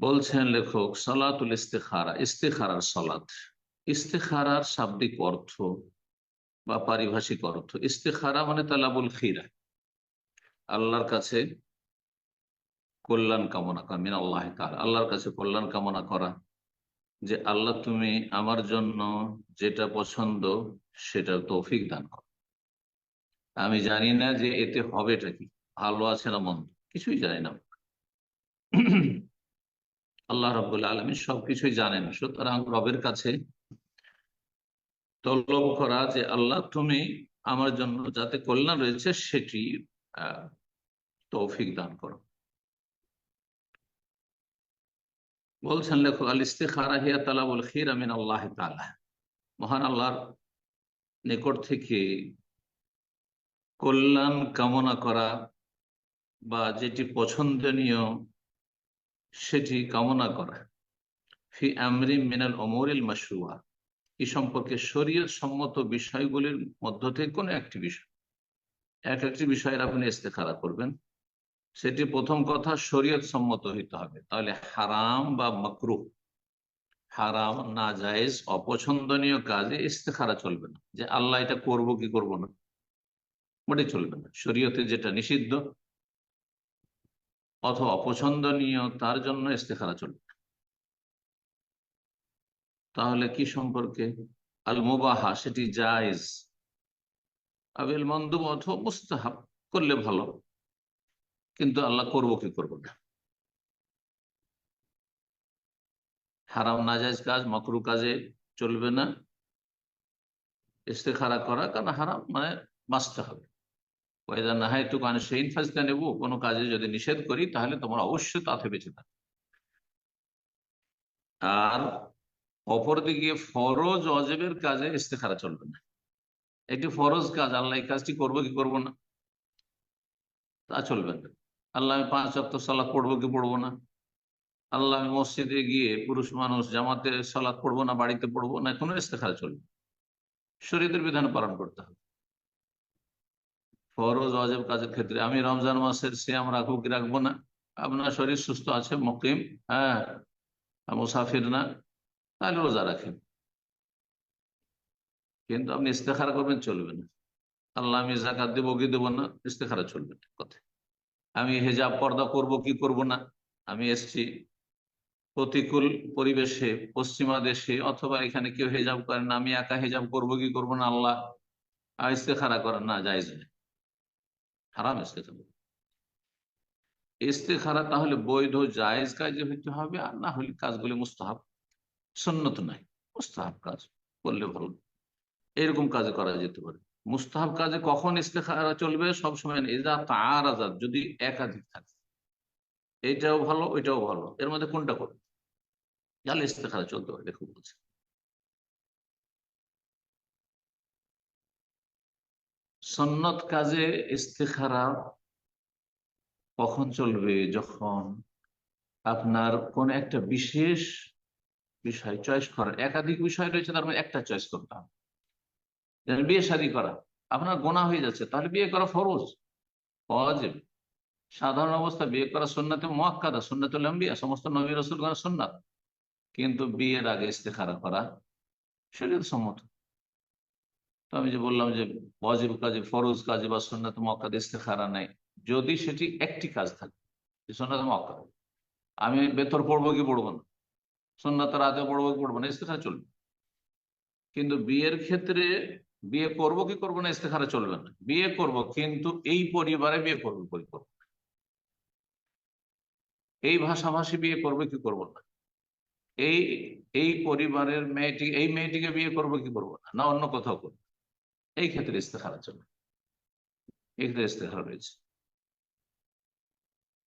বলছেন লেখক, সলাতুল ইস্তেখারা, ইস্তেখারার সলাত। ইস্তেখারার শাব্দিক অর্থ বা পারিভাষিক অর্থ। ইস্তেখারা মানে তালাবুল খিরা। আল্লাহর কাছে কল্যাণ কামনা করা, মিন আল্লাহ আল্লাহর কাছে কল্যাণ কামনা করা যে আল্লাহ তুমি আমার জন্য যেটা পছন্দ সেটা তৌফিক দান করো। আমি জানি না যে এতে হবেটা কি। ভালো আছে না মন্দ? কিছুই জানি না। আল্লাহ রবুল্লা আলমী সবকিছুই জানেন। সুতরাং রবের কাছে তলব করা যে, আল্লাহ, তুমি আমার জন্য যাতে কল্যাণ রয়েছে, সেটি তৌফিক দান করো। বলছেন লেখক আল ইস্তেখারা হিয়া তালাবুল খির আমিন আল্লাহ তালা মহান আল্লাহর নিকট থেকে কল্যাণ কামনা করা বা যেটি পছন্দনীয় সেটি কামনা করা। ফি আমরি মিনাল অমরিল মাসরুয়া এই সম্পর্কে শরীয় সম্মত বিষয়গুলির মধ্য থেকে কোনো একটি বিষয়। এক একটি বিষয়ের আপনি ইস্তেখারা করবেন। সেটি প্রথম কথা শরীয়ত সম্মত হইতে হবে। তাহলে হারাম বা মকরু। হারাম না জায়েজ অপছন্দনীয় কাজে ইস্তেখারা চলবে না। যে আল্লাহ এটা করব কি করব না। মোটে চলবে না। শরীয়তে যেটা নিষিদ্ধ অথবা অপছন্দনীয় তার জন্য ইস্তেখারা চলবে। তাহলে কি সম্পর্কে? আল মুবাহা সেটি জায়েজ। আবিল মন্দুব অথবা মুস্তাহাব, করলে ভালো। কিন্তু আল্লাহ করব কি করব না? হারাম নাজাজ কাজ, মকরু কাজে চলবে না। ইস্তেখারা করা, কারণ হারাম মানে বাঁচতে হবে। ওয়েদার না হয় একটু কানে সেই ফাজতে নেব কোনো কাজে যদি নিষেধ করি, তাহলে তোমার অবশ্যই তাতে বেঁচে থাকবে। আর অপরদিকে ফরজ অজেবের কাজে ইস্তেখারা চলবে না। একটি ফরজ কাজ, আল্লাহ এই কাজটি করব কি করব না? তা চলবে না। আল্লাহ আমি পাঁচ অক্ট সালাদ পড়ব কি পড়ব না? আল্লাহ আমি মসজিদে গিয়ে পুরুষ মানুষ, জামাতে সালাদ পড়ব না, বাড়িতে পড়ব না, কোনো ইস্তেখারা চলবে শরীরের বিধান পালন করতে হবে। ফরজ অজেব কাজের ক্ষেত্রে। আমি রমজান মাসের শ্যাম রাখব কি রাখব না। আপনার শরীর সুস্থ আছে, মকিম হ্যাঁ মুসাফির না, তাহলে রোজা রাখেন। কিন্তু আপনি ইস্তেখারা করবেন, চলবে না। আল্লাহ, আমি জাকাত দেবো কি দেবো না, ইস্তেখারা চলবে না কথা আমি হেজাব পর্দা করব, কি করব না? আমি এসছি প্রতিকূল পরিবেশে, পশ্চিমা দেশে, অথবা এখানে কেউ হেজাব করে না, আমি একা হেজাব করব, কি করব না? আল্লাহ ইস্তেখারা করেন না যাইজ হারাম ইস্তেখারা ইস্তেখারা তাহলে বৈধ জায়েজ কাজে হইতে হবে আর না হলে কাজগুলি মুস্তাহাব। সন্ন্যত নাই, মুস্তাহাব কাজ করলে ভালো। এরকম কাজে করা যেতে পারে। মুস্তাহাব কাজে কখন ইস্তেখারা চলবে? সবসময় এজা তার আজাদ যদি একাধিক থাকে। এইটাও ভালো, ওইটাও ভালো। এর মধ্যে কোনটা করবে? তাহলে ইস্তেখারা চলতে পারে দেখুন বলছে। সন্নত কাজে ইস্তেখারা কখন চলবে? যখন আপনার কোন একটা বিশেষ বিষয় চয়েস করার, একাধিক বিষয় রয়েছে, তার মধ্যে একটা চয়েস করতে হবে। বিয়ে শাদী করা, আপনার গোনা হয়ে যাচ্ছে, তাহলে বিয়ে করা ফরজ। অজেব সাধারণ অবস্থা, বিয়ে করা সন্ন্যতে মহাক্কাদা সন্ন্যত লম্বিয়া সমস্ত নবী রসুল সন্ন্যাত কিন্তু বিয়ের আগে ইস্তেখারা করা শরীর সম্মত তো আমি যে বললাম যে অজেব কাজে, ফরজ কাজে বা সন্ন্যত মক্কাদ ইস্তেখারা নেই। যদি সেটি একটি কাজ থাকে সন্ন্যত মক্কা আমি বেতর পড়ব কি পড়ব না? সন্ন্যত রাতে পড়ব কি পড়ব না? ইস্তেখারা চলবে। কিন্তু বিয়ের ক্ষেত্রে বিয়ে করব কি করব না, ইস্তেখারা চলবে না। বিয়ে করব, কিন্তু এই পরিবারে বিয়ে করব বই করব। এই ভাষাভাষী বিয়ে করবে কি করব না? এই এই পরিবারের মেয়েটি, এই মেয়েটিকে বিয়ে করব কি করব না? না অন্য কোথাও করব। এই ক্ষেত্রে ইস্তেখারা জন্য। এই ক্ষেত্রে ইস্তেহার রয়েছে।